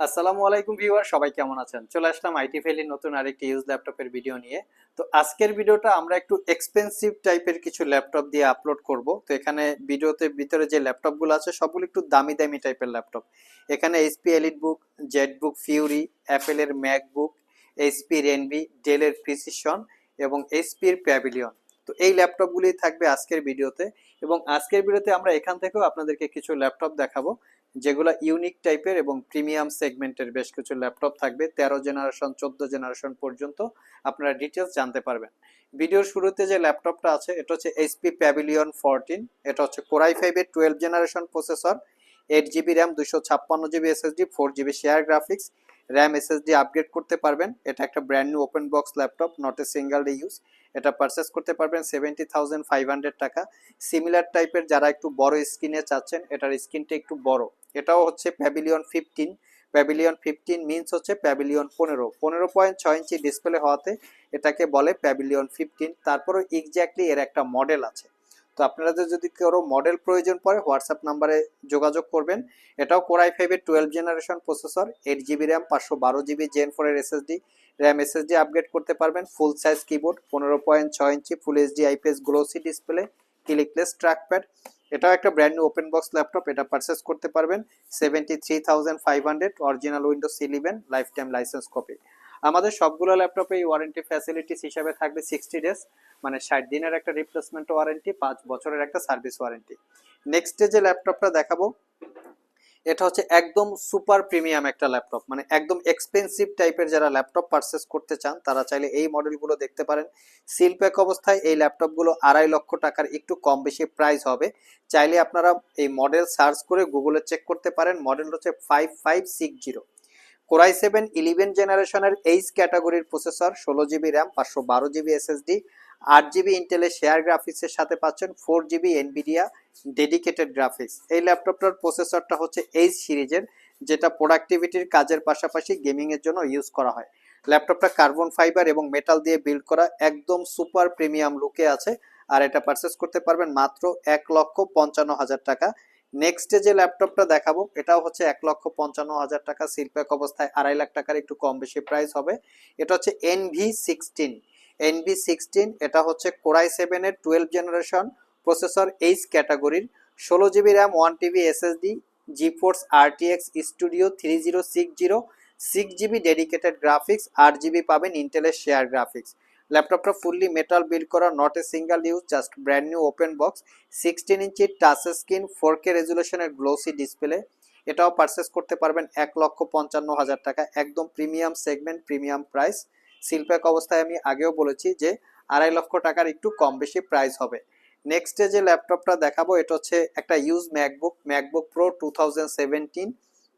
আসসালামু আলাইকুম ভিউয়ার, সবাই কেমন আছেন? চলে আসলাম আইটি ফেলির নতুন আরেকটি ইউজ ল্যাপটপের ভিডিও নিয়ে। তো আজকের ভিডিওটা আমরা একটু এক্সপেন্সিভ টাইপের কিছু ল্যাপটপ দিয়ে আপলোড করব। তো এখানে ভিডিওতে ভিতরে যে ল্যাপটপগুলো আছে, সবগুলো একটু দামি দামি টাইপের ল্যাপটপ এখানে HP EliteBook ZBook Fury অ্যাপেলের ম্যাকবুক এইচপি রেনবি ডেলের প্রিসিশন এবং এইচপির প্যাভিলিয়ন তো এই ল্যাপটপগুলি থাকবে আজকের ভিডিওতে এবং আজকের ভিডিওতে আমরা এখান থেকেও আপনাদেরকে কিছু ল্যাপটপ দেখাবো। যেগুলো ইউনিক টাইপের এবং প্রিমিয়াম সেগমেন্টের বেশ কিছু ল্যাপটপ থাকবে, তেরো জেনারেশন চোদ্দ জেনারেশন পর্যন্ত আপনারা ডিটেলস জানতে পারবেন। ভিডিওর শুরুতে যে ল্যাপটপটা আছে, এটা হচ্ছে এইচপি প্যাভিলিয়ন ফোরটিন এটা হচ্ছে কোরাই ফাইভের twelve generation processor eight GB RAM দুশো ছাপ্পান্ন GB SSD four GB share graphics RAM SSD upgrade করতে পারবেন। এটা একটা brand new open box laptop not a single day use এটা পারচেস করতে পারবেন সেভেন্টি থাউজেন্ড ফাইভ হান্ড্রেড টাকা। সিমিলার টাইপের যারা একটু বড় স্ক্রিনে চাচ্ছেন, এটার স্ক্রিনটা একটু বড়। এটাও হচ্ছে Pavilion fifteen Pavilion fifteen means হচ্ছে প্যাভিলিয়ন পনেরো। পনেরো পয়েন্ট ছয় ইঞ্চি ডিসপ্লে হওয়াতে এটাকে বলে প্যাভিলিয়ন ফিফটিন তারপরেও এক্স্যাক্টলি এর একটা মডেল আছে। তো আপনাদের যদি কারও মডেল প্রয়োজন পড়ে হোয়াটসঅ্যাপ নাম্বারে যোগাযোগ করবেন। এটাও কোরাই ফাইভের twelve generation processor eight GB RAM পাঁচশো বারো জিবি জেন ফোরের এসএসডি র্যাম এসএসডি আপগ্রেড করতে পারবেন ফুল সাইজ কিবোর্ড পনেরো পয়েন্ট ছয় ইঞ্চি full HD IPS glossy display clickless trackpad এটাও একটা brand new open box laptop এটা পারচেস করতে পারবেন। Seventy three thousand five hundred original Windows eleven lifetime licence copy আমাদের সবগুলো ল্যাপটপে এই ওয়ারেন্টি ফ্যাসিলিটিস হিসাবে থাকবে সিক্সটি ডেজ মানে ষাট দিনের একটা রিপ্লেসমেন্ট ওয়ারেন্টি পাঁচ বছরের একটা সার্ভিস ওয়ারেন্টি নেক্সট ডে যে ল্যাপটপটা দেখাবো এটা হচ্ছে একদম সুপার প্রিমিয়াম একটা ল্যাপটপ। মানে একদম এক্সপেন্সিভ টাইপের যারা ল্যাপটপ পারচেস করতে চান, তারা চাইলে এই মডেলগুলো দেখতে পারেন। সিল প্যাক অবস্থায় এই ল্যাপটপগুলো আড়াই লক্ষ টাকার একটু কম বেশি প্রাইস হবে। চাইলে আপনারা এই মডেল সার্চ করে গুগলে চেক করতে পারেন। মডেল হচ্ছে five five six zero core i seven eleven জেনারেশনের এইচ ক্যাটাগরির প্রসেসর ষোলো জিবি র্যাম পাঁচশো বারো জিবি এসএসডি আট জিবি ইন্টেলের শেয়ার গ্রাফিক্সের সাথে পাচ্ছেন four GB Nvidia dedicated graphics এই ল্যাপটপটার প্রসেসরটা হচ্ছে এইচ সিরিজের, যেটা প্রোডাক্টিভিটির কাজের পাশাপাশি গেমিংয়ের জন্য ইউজ করা হয়। ল্যাপটপটা কার্বন ফাইবার এবং মেটাল দিয়ে বিল্ড করা একদম সুপার প্রিমিয়াম লুকে আছে, আর এটা পারচেস করতে পারবেন মাত্র এক লক্ষ পঞ্চান্ন হাজার টাকা। নেক্সটে যে ল্যাপটপটা দেখাবো, এটাও হচ্ছে এক লক্ষ পঞ্চান্ন হাজার টাকা। সিলপ্যাক অবস্থায় আড়াই লাখ টাকার একটু কম বেশি প্রাইস হবে। এটা হচ্ছে এনভি সিক্সটিন এনভি সিক্সটিন এটা হচ্ছে কোরাই সেভেনের টুয়েলভ জেনারেশন প্রসেসর এইচ ক্যাটাগরির ষোলো GB RAM one TB SSD GeForce RTX studio three zero six zero six GB dedicated graphics আট জিবি পাবেন ইন্টেলের শেয়ার গ্রাফিক্স ল্যাপটপটা ফুললি মেটাল বিল্ড করা not a single use just brand new open box sixteen inch touch screen four K রেজুলেশনের glossy display এটাও purchase করতে পারবেন এক লক্ষ পঞ্চান্ন হাজার টাকা, একদম premium segment premium price seal pack অবস্থায় আমি আগেও বলেছি যে আড়াই লক্ষ টাকার একটু কম বেশি প্রাইস হবে। নেক্সটে যে ল্যাপটপটা দেখাবো, এটা হচ্ছে একটা use MacBook MacBook Pro two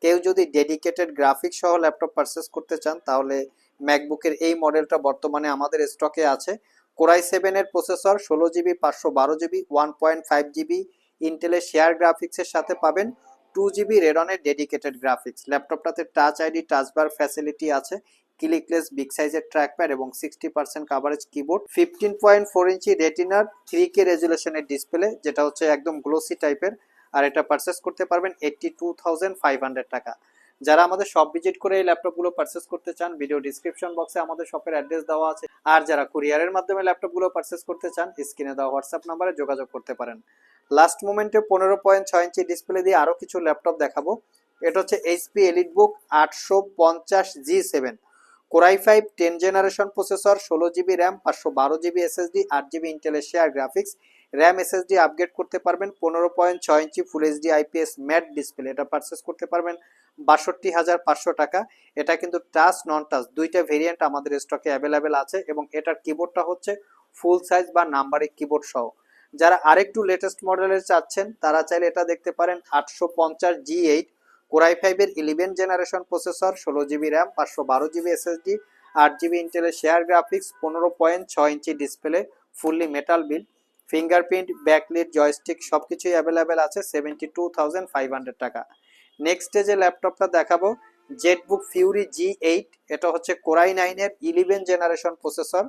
কেউ যদি ডেডিকেটেড গ্রাফিক্স সহ ল্যাপটপ পারচেস করতে চান, তাহলে ম্যাকবুকের এই মডেলটা বর্তমানে আমাদের স্টকে আছে। কোরাই সেভেনের প্রসেসর ষোলো জিবি পাঁচশো বারো GB one point five GB ইন্টেলের শেয়ার গ্রাফিক্সের সাথে পাবেন টু জিবি রেডনের dedicated graphics ল্যাপটপটাতে touch ID touch bar facility আছে। ক্লিকলেস বিগ সাইজের ট্র্যাকপ্যাড এবং sixty percent coverage keyboard fifteen point four inch রেটিনার three K রেজুলেশনের ডিসপ্লে যেটা হচ্ছে একদম গ্লোসি টাইপের আর এটা পারচেস করতে পারবেন eighty two thousand five hundred টাকা। যারা আমাদের শপ ভিজিট করে এই ল্যাপটপগুলো পারচেস করতে চান ভিডিও ডিসক্রিপশন বক্সে আমাদের শপের অ্যাড্রেস দেওয়া আছে। আর যারা কুরিয়ারের মাধ্যমে ল্যাপটপগুলো পারচেস করতে চান স্ক্রিনে দেওয়া হোয়াটসঅ্যাপ নাম্বারে যোগাযোগ করতে পারেন। লাস্ট মোমেন্টে পনেরো পয়েন্ট ছয় ইঞ্চি ডিসপ্লে দিয়ে আরও কিছু ল্যাপটপ দেখাবো। এটা হচ্ছে এইচপি এলিট বুক আটশো পঞ্চাশ G seven core i five ten generation processor, ষোলো জিবি র্যাম, পাঁচশো বারো জিবি এসএসডি আট জিবি ইন্টেলের share graphics RAM SSD upgrade করতে পারবেন, পনেরো পয়েন্ট ছয় inch full HD IPS matte display এটা পারচেস করতে পারবেন বাষট্টি হাজার পাঁচশো টাকা। এটা কিন্তু টাচ নন টাচ দুইটা ভেরিয়েন্ট আমাদের স্টকে অ্যাভেলেবেল আছে এবং এটার কিবোর্ডটা হচ্ছে ফুল সাইজ বা নাম্বারিক কিবোর্ড সহ। যারা আরেকটু লেটেস্ট মডেলের চাচ্ছেন, তারা চাইলে এটা দেখতে পারেন আটশো পঞ্চাশ জি এইট কোরাই ফাইভের ইলেভেন জেনারেশন প্রসেসর ষোলো জিবি র্যাম পাঁচশো বারো জিবি এসএসডি আট জিবি ইন্টেলের শেয়ার গ্রাফিক্স পনেরো পয়েন্ট ছয় ইঞ্চি display fully metal build fingerprint backlit joystick সব কিছুই অ্যাভেলেবেল আছে seventy two thousand five hundred টাকা নেক্সটে যে ল্যাপটপটা দেখাবো জেটবুক ফিউরি জি এইট এটা হচ্ছে কোরাই নাইনের ইলেভেন জেনারেশন প্রসেসর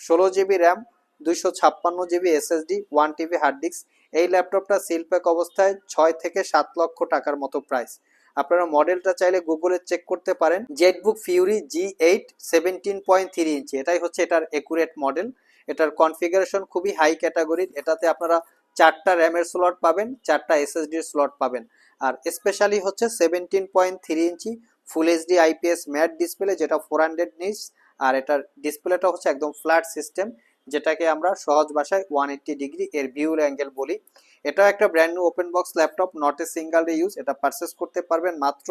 ষোলো জিবি র্যাম দুইশো ছাপ্পান্ন GB SSD, one TB hard disk. এই ল্যাপটপটা সিলপ্যাক অবস্থায় ছয় থেকে সাত লক্ষ টাকার মতো প্রাইস। আপনারা মডেলটা চাইলে গুগলে চেক করতে পারেন। ZBook Fury G eight seventeen point three ইঞ্চি। এটাই হচ্ছে এটার একুরেট মডেল এটার কনফিগারেশন খুবই হাই ক্যাটাগরির এটাতে আপনারা চারটা র্যামের স্লট পাবেন, চারটা এসএসডির স্লট পাবেন। আর স্পেশালি হচ্ছে সেভেন্টিন পয়েন্ট থ্রি ইঞ্চি full HD IPS matte display যেটা ফোর হান্ড্রেড নিস আর এটার ডিসপ্লেটা হচ্ছে একদম ফ্ল্যাট সিস্টেম যেটাকে আমরা সহজ ভাষায় ওয়ান এইট্টি ডিগ্রি এর ভিউ অ্যাঙ্গেল বলি। এটা একটা brand new open box laptop not a single use এটা পারচেস করতে পারবেন মাত্র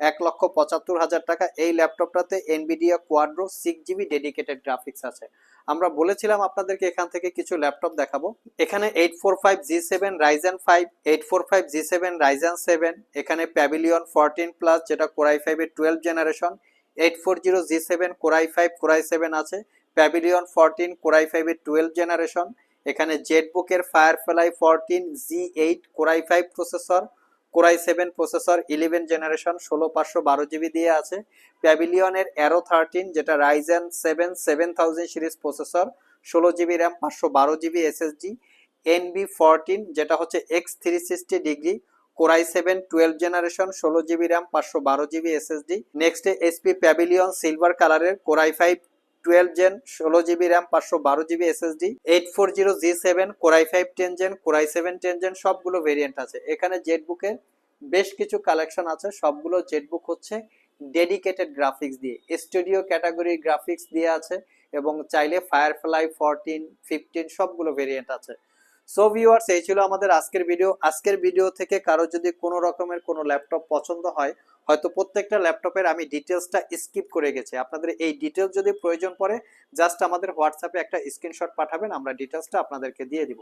এক লক্ষ পঁচাত্তর হাজার টাকা। এই ল্যাপটপটাতে Nvidia Quadro six GB dedicated graphics আছে। আমরা বলেছিলাম আপনাদেরকে এখান থেকে কিছু ল্যাপটপ দেখাবো। এখানে eight four five G seven Ryzen five eight four five G seven Ryzen seven এখানে প্যাভিলিয়ন ফোরটিন প্লাস যেটা কোরাই ফাইভের twelve generation eight four zero G seven core i five core i seven আছে। Pavilion fourteen core i ফাইভের twelve generation এখানে জেটবুকের Firefly fourteen G eight core i five processor core i seven processor eleven generation ষোলো পাঁচশো বারো GB দিয়ে আছে। প্যাভিলিয়নের Aero thirteen যেটা Ryzen seven seven thousand series processor ষোলো জিবি র্যাম পাঁচশো বারো জিবি এসএসডি এনবি ফোরটিন যেটা হচ্ছে x three sixty degree core i seven twelve generation ষোলো জিবি র্যাম পাঁচশো বারো GB SSD next SP pavilion silver কালারের core i five twelve gen ষোলো জিবি র্যাম পাঁচশো বারো GB SSD eight four zero G seven core i five ten gen core i seven ten gen সবগুলো variant আছে। এখানে জেটবুকের বেশ কিছু collection আছে, সবগুলো জেটবুক হচ্ছে ডেডিকেটেড গ্রাফিক্স দিয়ে। স্টুডিও ক্যাটাগরি গ্রাফিক্স দিয়ে আছে এবং চাইলে ফায়ারফ্লাই ফোরটিন ফিফটিন সবগুলো ভেরিয়েন্ট আছে। সো ভিউয়ার্স এই ছিল আমাদের আজকের ভিডিও আজকের ভিডিও থেকে কারও যদি কোনো রকমের কোনো ল্যাপটপ পছন্দ হয় হয়তো প্রত্যেকটা ল্যাপটপের আমি ডিটেলসটা স্কিপ করে গেছি। আপনাদের এই ডিটেলস যদি প্রয়োজন পড়ে জাস্ট আমাদের হোয়াটসঅ্যাপে একটা স্ক্রিনশট পাঠাবেন, আমরা ডিটেলসটা আপনাদেরকে দিয়ে দিব।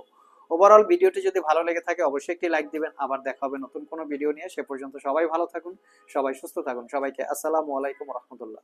ওভারঅল ভিডিওটি যদি ভালো লেগে থাকে, অবশ্যই একটি লাইক দিবেন। আবার দেখা হবে নতুন কোনো ভিডিও নিয়ে। সে পর্যন্ত সবাই ভালো থাকুন, সবাই সুস্থ থাকুন। সবাইকে আসসালামু আলাইকুম রহমতুল্লাহ।